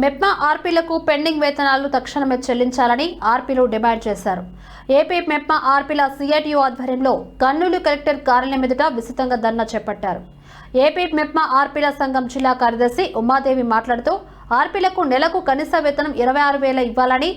MEPMA ఆర్పీలకు pending వేతనాలు తక్షణమే చెల్లించాలని ఆర్పీలు డిమాండ్ చేశారు. ఏపీ మెప్మా ఆర్పీల సిఐటియు ఆధ్వర్యంలో కర్నూలు కలెక్టర్ కార్యాలయం ఎదుట విస్తృతంగా ధర్నా చేపట్టారు. ఏపీ మెప్మా ఆర్పీల సంఘం జిల్లా కార్యదర్శి ఉమాదేవి మాట్లాడుతూ ఆర్పీలకు నెలకు కనీస వేతనం ఇరవై ఆరు వేల ఇవ్వాలని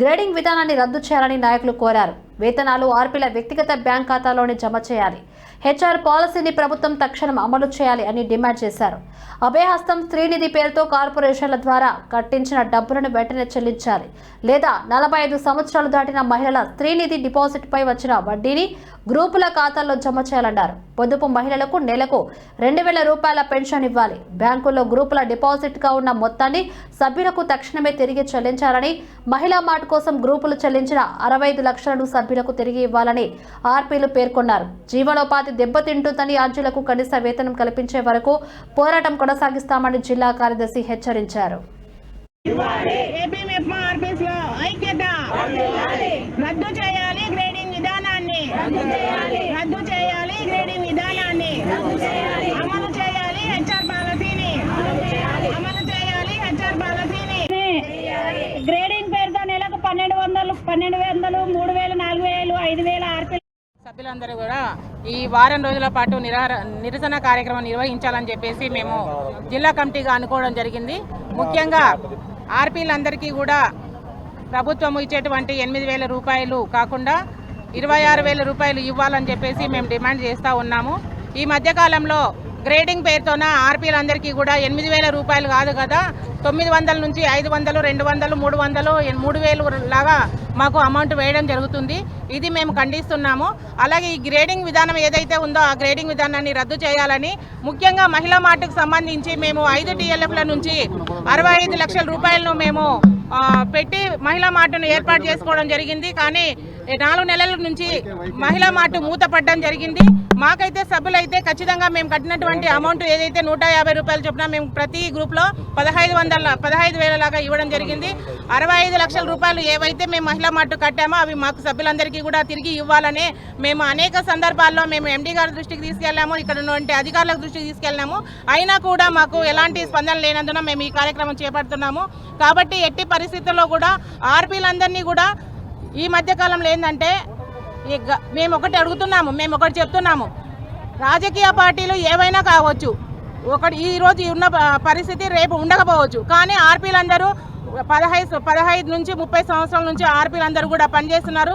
గ్రేడింగ్ విధానాన్ని రద్దు చేయాలని నాయకులు కోరారు. వేతనాలు ఆర్పీల వ్యక్తిగత బ్యాంక్ ఖాతాలోనే జమ చేయాలి. హెచ్ఆర్ పాలసీని ప్రభుత్వం తక్షణం అమలు చేయాలి అని డిమాండ్ చేశారు. అభయహస్తం స్త్రీనిధి పేరుతో కార్పొరేషన్ల ద్వారా కట్టించిన డబ్బులను వెంటనే చెల్లించాలి. లేదా నలభై ఐదు సంవత్సరాలు దాటిన మహిళల స్త్రీనిధి డిపాజిట్పై వచ్చిన వడ్డీని గ్రూపుల ఖాతాల్లో జమ చేయాలన్నారు. పొదుపు మహిళలకు నెలకు రెండు వేల రూపాయల పెన్షన్ ఇవ్వాలి. బ్యాంకుల్లో గ్రూపుల డిపాజిట్గా ఉన్న మొత్తాన్ని సభ్యులకు తక్షణమే తిరిగి చెల్లించాలని మహిళా మార్ట్ కోసం గ్రూపులు చెల్లించిన అరవై ఐదు లక్షలను సభ్యులకు తిరిగి ఇవ్వాలని ఆర్పీలు పేర్కొన్నారు. జీవనోపాధి దెబ్బతింటుందని ఆర్జీలకు కనీస వేతనం కల్పించే వరకు పోరాటం కొనసాగిస్తామని జిల్లా కార్యదర్శి హెచ్చరించారు. రద్దు చేయాలి గ్రేడింగ్ విధానాన్ని రద్దు చేయాలి గ్రేడింగ్ విధానాన్ని అమలు చేయాలి హెచ్ఆర్ పాలసీని అమలు చేయాలి హెచ్ఆర్ పాలసీని గ్రేడింగ్ పేరుతో నెలకు పన్నెండు వందలు పన్నెండు వందలు మూడు వేలు నాలుగు వేలు ఐదు వేల ఆర్పీ సభ్యులందరూ కూడా ఈ వారం రోజుల పాటు నిరాహార నిరసన కార్యక్రమం నిర్వహించాలని చెప్పేసి మేము జిల్లా కమిటీగా అనుకోవడం జరిగింది. ముఖ్యంగా ఆర్పీలందరికీ కూడా ప్రభుత్వం ఇచ్చేటువంటి ఎనిమిది వేల రూపాయలు కాకుండా ఇరవై ఆరు వేల రూపాయలు ఇవ్వాలని చెప్పేసి మేము డిమాండ్ చేస్తూ ఉన్నాము. ఈ మధ్యకాలంలో గ్రేడింగ్ పేరుతోన ఆర్పీలందరికీ కూడా ఎనిమిది వేల రూపాయలు కాదు కదా. తొమ్మిది వందల నుంచి ఐదు వందలు రెండు వందలు మూడు వందలు మూడు వేలు లాగా మాకు అమౌంట్ వేయడం జరుగుతుంది. ఇది మేము ఖండిస్తున్నాము. అలాగే ఈ గ్రేడింగ్ విధానం ఏదైతే ఉందో ఆ గ్రేడింగ్ విధానాన్ని రద్దు చేయాలని ముఖ్యంగా మహిళా మార్టుకు సంబంధించి మేము ఐదు టీఎల్ఎఫ్ల నుంచి అరవై ఐదు లక్షల రూపాయలను మేము పెట్టి మహిళా మార్టును ఏర్పాటు చేసుకోవడం జరిగింది. కానీ నాలుగు నెలల నుంచి మహిళా మార్టు మూతపడడం జరిగింది. మాకైతే సభ్యులైతే ఖచ్చితంగా మేము కట్టినటువంటి అమౌంట్ ఏదైతే నూట యాభై రూపాయలు చొప్పున మేము ప్రతి గ్రూప్లో పదహైదు వందల పదహైదు వేల లాగా ఇవ్వడం జరిగింది. అరవై ఐదు లక్షల రూపాయలు ఏవైతే మేము మహిళా మార్టు కట్టామో అవి మాకు సభ్యులందరికీ కూడా తిరిగి ఇవ్వాలని మేము అనేక సందర్భాల్లో మేము ఎండీ గారి దృష్టికి తీసుకెళ్ళాము ఇక్కడ ఉన్నటువంటి అధికారుల దృష్టికి తీసుకెళ్ళాము. అయినా కూడా మాకు ఎలాంటి స్పందన లేనందున మేము ఈ కార్యక్రమం చేపడుతున్నాము. కాబట్టి ఎట్టి పరిస్థితుల్లో కూడా ఆర్పీలందరినీ కూడా ఈ మధ్యకాలంలో ఏంటంటే మేము ఒకటి అడుగుతున్నాము మేము ఒకటి చెప్తున్నాము. రాజకీయ పార్టీలు ఏవైనా కావచ్చు ఒకటి ఈరోజు ఉన్న పరిస్థితి రేపు ఉండకపోవచ్చు. కానీ ఆర్పీలందరూ పదహైదు పదహైదు నుంచి ముప్పై సంవత్సరాల నుంచి ఆర్పీలందరూ కూడా పనిచేస్తున్నారు.